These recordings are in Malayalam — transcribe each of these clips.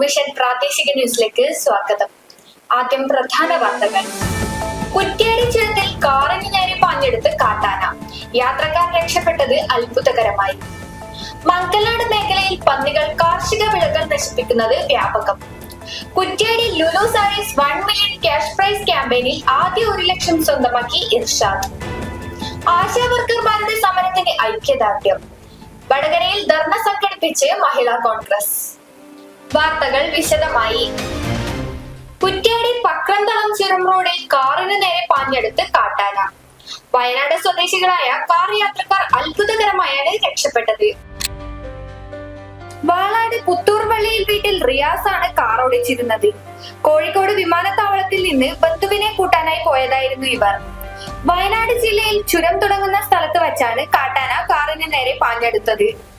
വിഷൻ പ്രാദേശിക ന്യൂസിലേക്ക് സ്വാഗതം. ആദ്യം പ്രധാന വാർത്തകൾ. കുറ്റ്യാടി ചുരത്തിൽ കാറിന് നേരെ പാഞ്ഞെടുത്ത് കാട്ടാന. യാത്രക്കാർ രക്ഷപ്പെട്ടത് അത്ഭുതകരമായി. മംഗലാട് മേഖലയിൽ പന്നികൾ കാർഷിക വിളകൾ നശിപ്പിക്കുന്നത് വ്യാപകം. Kuttiady Lulu Sarees one million cash prize ക്യാമ്പയിനിൽ ആദ്യ ഒരു ലക്ഷം സ്വന്തമാക്കി ഇർഷാദ്. ആശാ വർക്കർമാരുടെ സമരത്തിന് ഐക്യദാർഢ്യം. വടകരയിൽ ധർണ സംഘടിപ്പിച്ച് മഹിളാ കോൺഗ്രസ്. വാർത്തകൾ വിശദമായി. കുറ്റ്യാടി പക്രന്തളം ചുരം റോഡിൽ കാറിന് നേരെ പാഞ്ഞെടുത്ത് കാട്ടാന. വയനാട് സ്വദേശികളായ കാർ യാത്രക്കാർ അത്ഭുതകരമായാണ് രക്ഷപ്പെട്ടത്. വാളാട് പുത്തൂർവള്ളിയിൽ വീട്ടിൽ റിയാസ് ആണ് കാർ ഓടിച്ചിരുന്നത്. കോഴിക്കോട് വിമാനത്താവളത്തിൽ നിന്ന് ബന്ധുവിനെ കൂട്ടാനായി പോയതായിരുന്നു ഇവർ. വയനാട് ജില്ലയിൽ ചുരം തുടങ്ങുന്ന സ്ഥലത്ത് വച്ചാണ് കാട്ടാന കാറിന് നേരെ പാഞ്ഞെടുത്തത്.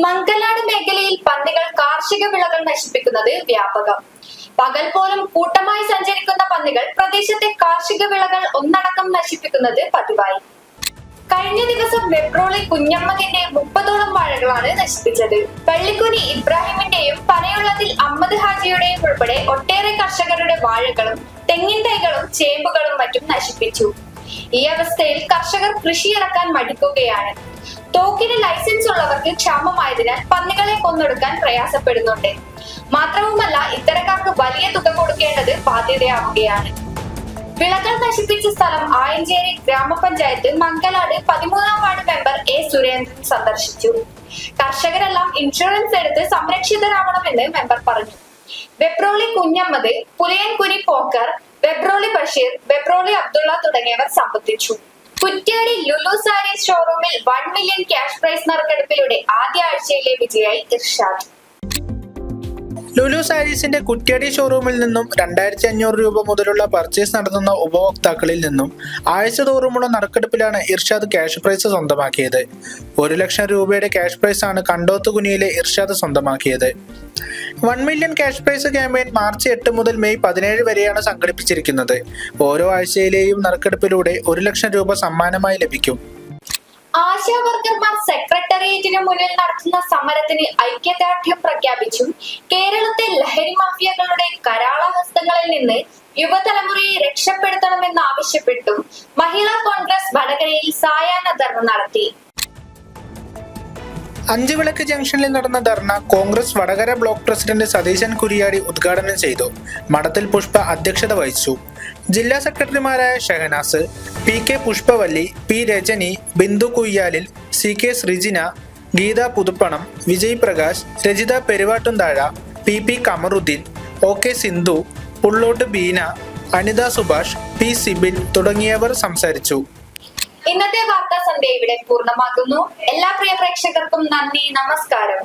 മംഗലാട് മേഖലയിൽ പന്നികൾ കാർഷിക വിളകൾ നശിപ്പിക്കുന്നത് വ്യാപകം. പകൽ പോലും കൂട്ടമായി സഞ്ചരിക്കുന്ന പന്നികൾ പ്രദേശത്തെ കാർഷിക വിളകൾ ഒന്നടക്കം നശിപ്പിക്കുന്നത് പതിവായി. കഴിഞ്ഞ ദിവസം വെബ്രോളി കുഞ്ഞമ്മതിന്റെ മുപ്പതോളം വാഴകളാണ് നശിപ്പിച്ചത്. പള്ളിക്കുനി ഇബ്രാഹിമിന്റെയും പനയുള്ളതിൽ അമ്മദ് ഹാജിയുടെയും ഉൾപ്പെടെ ഒട്ടേറെ കർഷകരുടെ വാഴകളും തെങ്ങിൻ തൈകളും ചേമ്പുകളും മറ്റും നശിപ്പിച്ചു. ഈ അവസ്ഥയിൽ കർഷകർ കൃഷി ഇറക്കാൻ മടിക്കുകയാണ്. തോക്കിന് ലൈസൻസ് ഉള്ളവർക്ക് ക്ഷാമമായതിനാൽ പന്നികളെ കൊന്നൊടുക്കാൻ പ്രയാസപ്പെടുന്നുണ്ട്. മാത്രവുമല്ല ഇത്തരക്കാർക്ക് വലിയ തുക കൊടുക്കേണ്ടത് ബാധ്യതയാവുകയാണ്. വിളകൾ നശിപ്പിച്ച സ്ഥലം ആയഞ്ചേരി ഗ്രാമപഞ്ചായത്ത് മംഗലാട് പതിമൂന്നാം വാർഡ് മെമ്പർ എ സുരേന്ദ്രൻ സന്ദർശിച്ചു. കർഷകരെല്ലാം ഇൻഷുറൻസ് എടുത്ത് സംരക്ഷിതരാവണമെന്ന് മെമ്പർ പറഞ്ഞു. വെബ്രോളി കുഞ്ഞമ്മദ് പുലയൻകുരി പോക്കർ വെബ്രോളി ബഷീർ വെബ്രോളി അബ്ദുള്ള തുടങ്ങിയവർ സംബന്ധിച്ചു. കുറ്റ്യാടി ലുലു സാരീസ് ഷോറൂമിൽ വൺ മില്യൺ ക്യാഷ് പ്രൈസ് നറുക്കെടുപ്പിലൂടെ ആദ്യ ആഴ്ചയിലെ വിജയായി ഇർഷാദ്. ലുലു സാരീസിന്റെ കുറ്റ്യാടി ഷോറൂമിൽ നിന്നും രണ്ടായിരത്തി അഞ്ഞൂറ് രൂപ മുതലുള്ള പർച്ചേസ് നടത്തുന്ന ഉപഭോക്താക്കളിൽ നിന്നും ആഴ്ച തോറുമുള്ള നറുക്കെടുപ്പിലാണ് ഇർഷാദ് ക്യാഷ് പ്രൈസ് സ്വന്തമാക്കിയത്. ഒരു ലക്ഷം രൂപയുടെ ക്യാഷ് പ്രൈസ് ആണ് കണ്ടോത്ത് കുനിയിലെ ഇർഷാദ് സ്വന്തമാക്കിയത്. One million cash prize campaign March എട്ട് മുതൽ മെയ് പതിനേഴ് വരെയാണ് സംഘടിപ്പിച്ചിരിക്കുന്നത്. ഓരോ ആഴ്ചയിലെയും നറുക്കെടുപ്പിലൂടെ ഒരു ലക്ഷം രൂപ സമ്മാനമായി ലഭിക്കും. ആശാ വർക്കർമാർ സെക്രട്ടേറിയറ്റിന് മുന്നിൽ നടത്തുന്ന സമരത്തിന് ഐക്യദാർഢ്യം പ്രഖ്യാപിച്ചും. കേരളത്തെ ലഹരി മാഫിയകളുടെ കരാള ഹസ്തങ്ങളിൽ നിന്ന് യുവതലമുറയെ രക്ഷപ്പെടുത്തണമെന്നാവശ്യപ്പെട്ടും. മഹിളാ കോൺഗ്രസ് വടകരയിൽ സായാഹ്ന ധർണ നടത്തി. അഞ്ച് വിളക്ക് ജംഗ്ഷനിൽ നടന്ന ധർണ കോൺഗ്രസ് വടകര ബ്ലോക്ക് പ്രസിഡന്റ് സതീശൻ കുരിയാടി ഉദ്ഘാടനം ചെയ്തു. മഠത്തിൽ പുഷ്പ അധ്യക്ഷത വഹിച്ചു. ജില്ലാ സെക്രട്ടറിമാരായ Shahanas P K Pushpavalli P Rajani Bindu Kuyyalil C K Sreejina Geetha Puthuppanam Vijay Prakash Rajitha Peruvattumthazha P P Kamaruddin O K Sindhu Pullott Beena Anitha Subhash P Sibin തുടങ്ങിയവർ സംസാരിച്ചു. ഇന്നത്തെ വാർത്താ സന്ധ്യ ഇവിടെ പൂർണമാകുന്നു എല്ലാ പ്രിയ പ്രേക്ഷകർക്കും നന്ദി നമസ്കാരം.